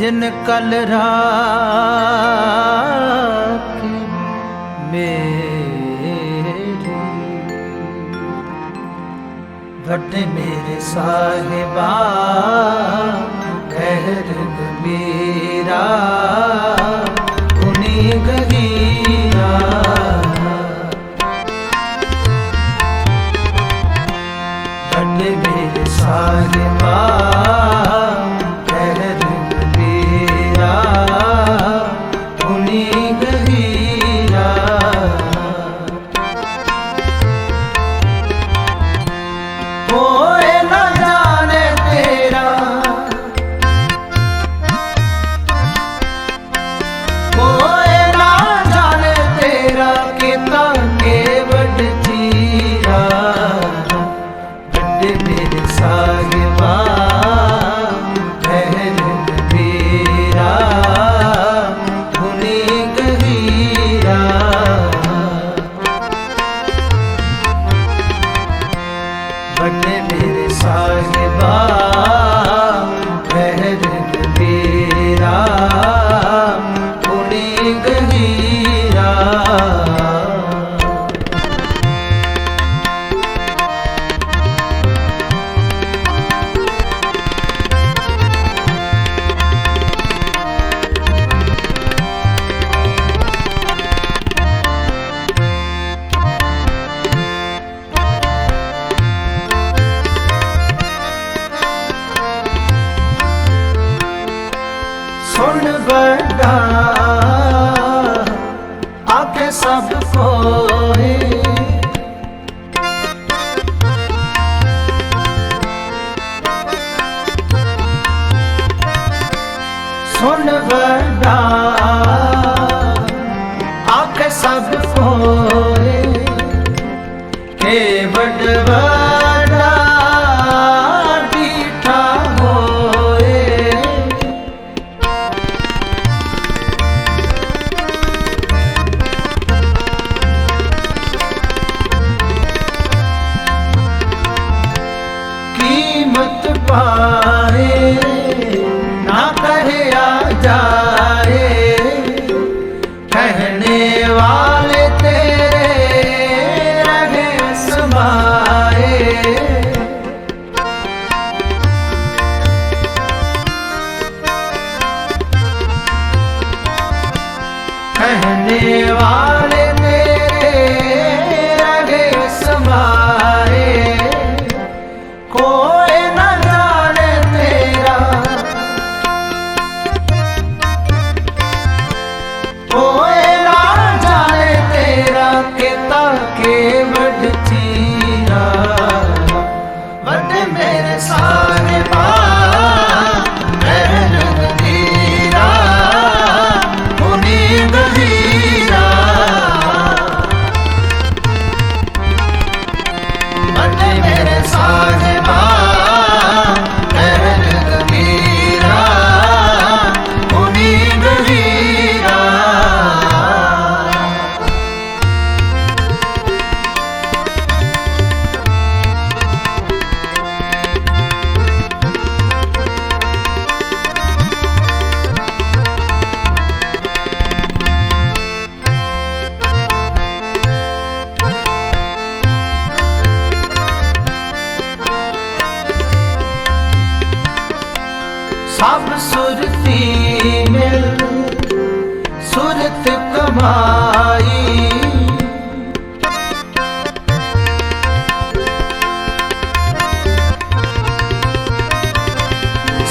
ਜਿਨ ਕਲ ਰਾਖ ਮੇਰੀ। ਵੱਡੇ ਮੇਰੇ ਸਾਹਿਬਾ ਕਹਿਰ ਮੇਰਾ ਆਖੇ ਸਭ ਕੋਏ ਸੁਣ ਬੜਾ ਕੀਮਤ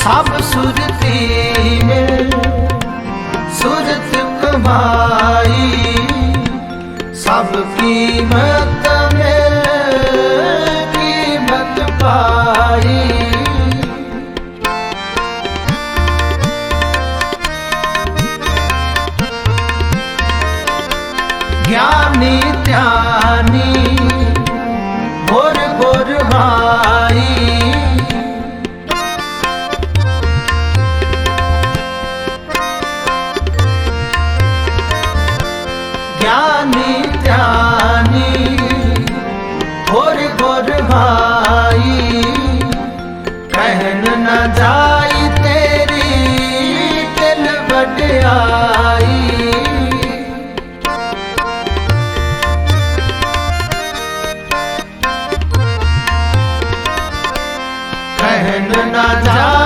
ਸਭ ਸੁਰਤੀ ਮਿਲ, ਸੁਰਤ ਕਮਾਈ, ਸਭ ਕੀਮਤ ਮਿਲ, ਕੀਮਤ ਪਾਈ। ਗਿਆਨੀ ਧਿਆਨੀ, ਗੁਰ ਗੁਰ ਹਾਰ ਰਹਿਣ ਨਾ ਜਾਈ ਤੇਰੀ ਤਿਲ ਵਡਿਆਈ ਰਹਿਣ ਨਾ ਜਾ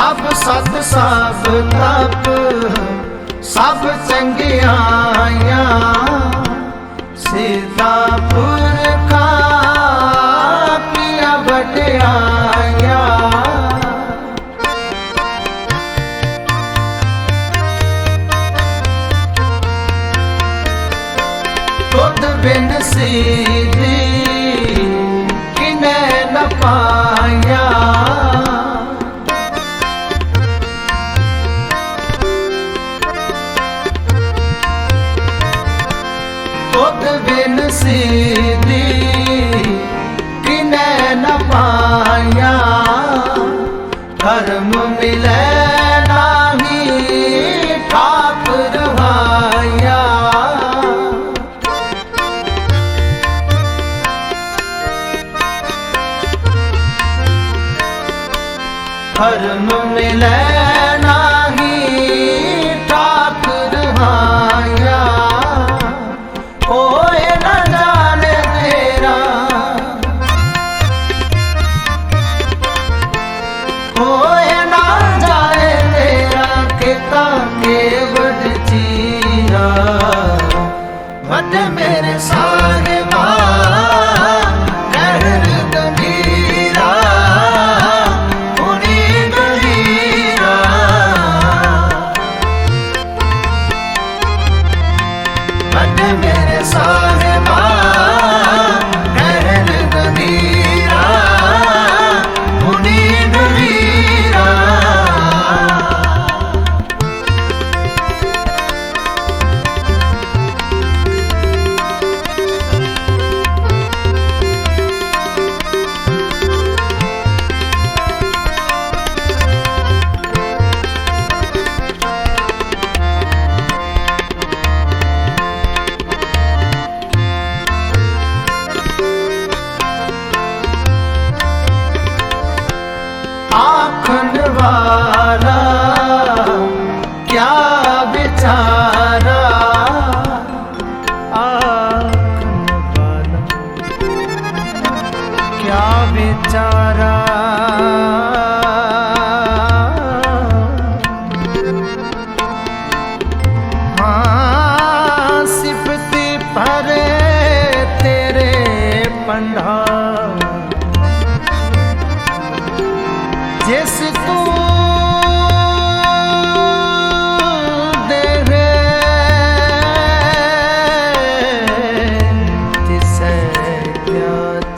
ਸਭ ਸਤ ਸਭ ਤਪ ਸਭ ਚੰਗਿਆਈਆਂ ਸਿਤਾ ਪੁਰਖਾ ਪਿਆ ਵਟਿਆਇਆ ਤੁਧ ਬਿਨ ਸੀ বাবা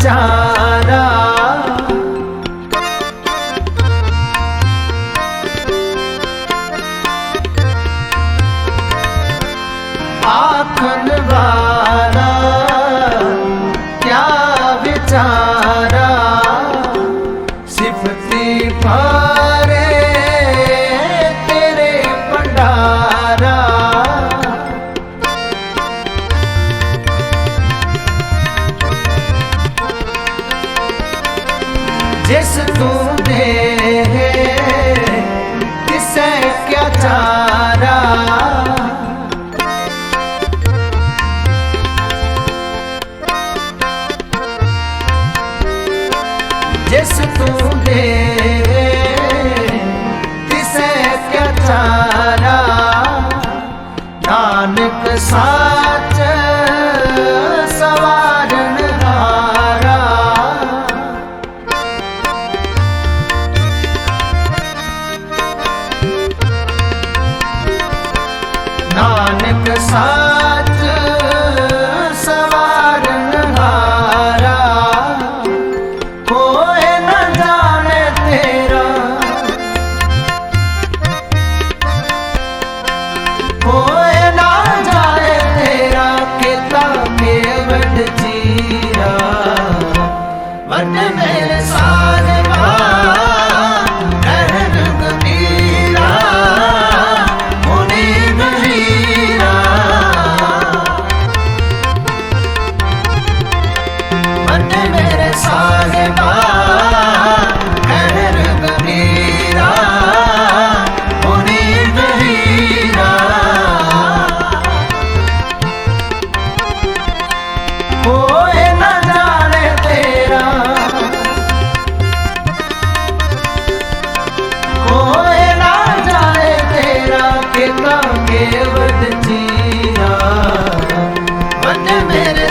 ਚਾਰਾ ਆਖਣ ਵਾਲਾ ਕਿਆ ਵਿਚਾਰਾ ਸਿਫਤੀ ਪਾ ਜਿਸ ਤੂੰ ਦੇ ਨਾਨਕ ਸਾਚ ਸਵਾਰਨ ਨਾਨਕ ਸਾਚ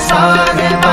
ਸਾਜਨ